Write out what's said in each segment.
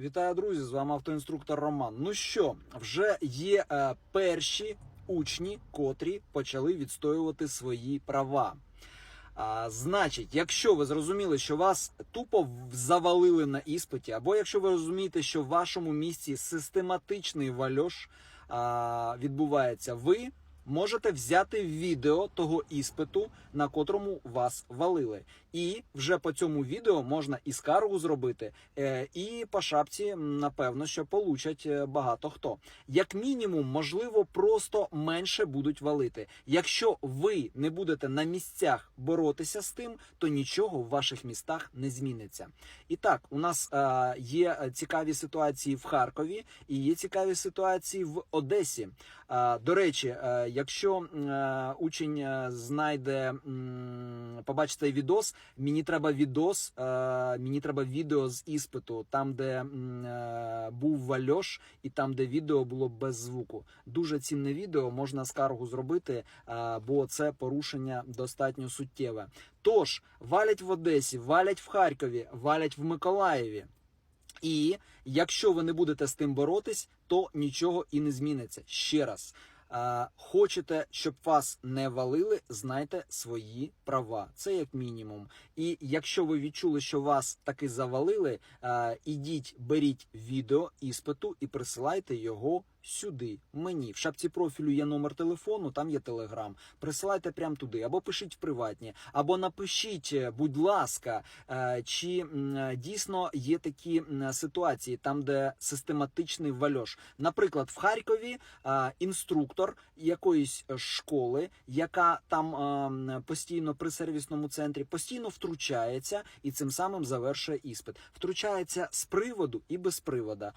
Вітаю, друзі! З вами автоінструктор Роман. Ну що, вже є е, перші учні, котрі почали відстоювати свої права. А, значить, якщо ви зрозуміли, що вас тупо завалили на іспиті, або якщо ви розумієте, що в вашому місці систематичний вальош а, відбувається, ви можете взяти відео того іспиту, на котрому вас валили. І вже по цьому відео можна і скаргу зробити, е, і по шапці, напевно, що получать е, багато хто. Як мінімум, можливо, просто менше будуть валити. Якщо ви не будете на місцях боротися з тим, то нічого в ваших містах не зміниться. І так, у нас е, є цікаві ситуації в Харкові і є цікаві ситуації в Одесі. До речі, е, якщо е, учень е, знайде, м, побачить цей відос, мені треба відос, е, мені треба відео з іспиту, там, де е, був вальош, і там, де відео було без звуку. Дуже цінне відео, можна скаргу зробити, е, бо це порушення достатньо суттєве. Тож валять в Одесі, валять в Харкові, валять в Миколаєві. І якщо ви не будете з тим боротись, то нічого і не зміниться. Ще раз. Хочете, щоб вас не валили, знайте свої права. Це як мінімум. І якщо ви відчули, що вас таки завалили, ідіть, беріть відео іспиту і присилайте його сюди. Мені в шапці профілю є номер телефону, там є телеграм. Присилайте прямо туди, або пишіть в приватні, або напишіть, е, будь ласка, е, чи е, дійсно є такі ситуації, там, де систематичний вальош. Наприклад, в Харкові інструктор якоїсь школи, яка там постійно при сервісному центрі постійно втручається і цим самим завершує іспит. Втручається з приводу і без привода.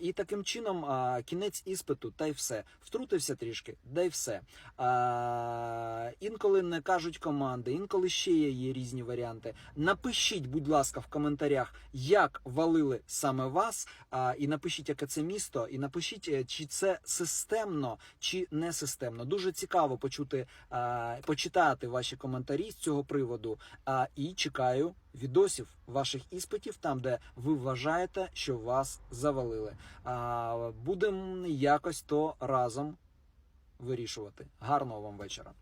І таким чином кінець іспиту, та й все. Втрутився трішки, да й все. А, інколи не кажуть команди, інколи ще є, є різні варіанти. Напишіть, будь ласка, в коментарях, як валили саме вас, а, і напишіть, яке це місто, і напишіть, е, чи це системно, чи не системно. Дуже цікаво почути, а, почитати ваші коментарі з цього приводу. А, і чекаю відосів ваших іспитів, там, де ви вважаєте, що вас завалили. А, будемо якось то разом вирішувати. Гарного вам вечора.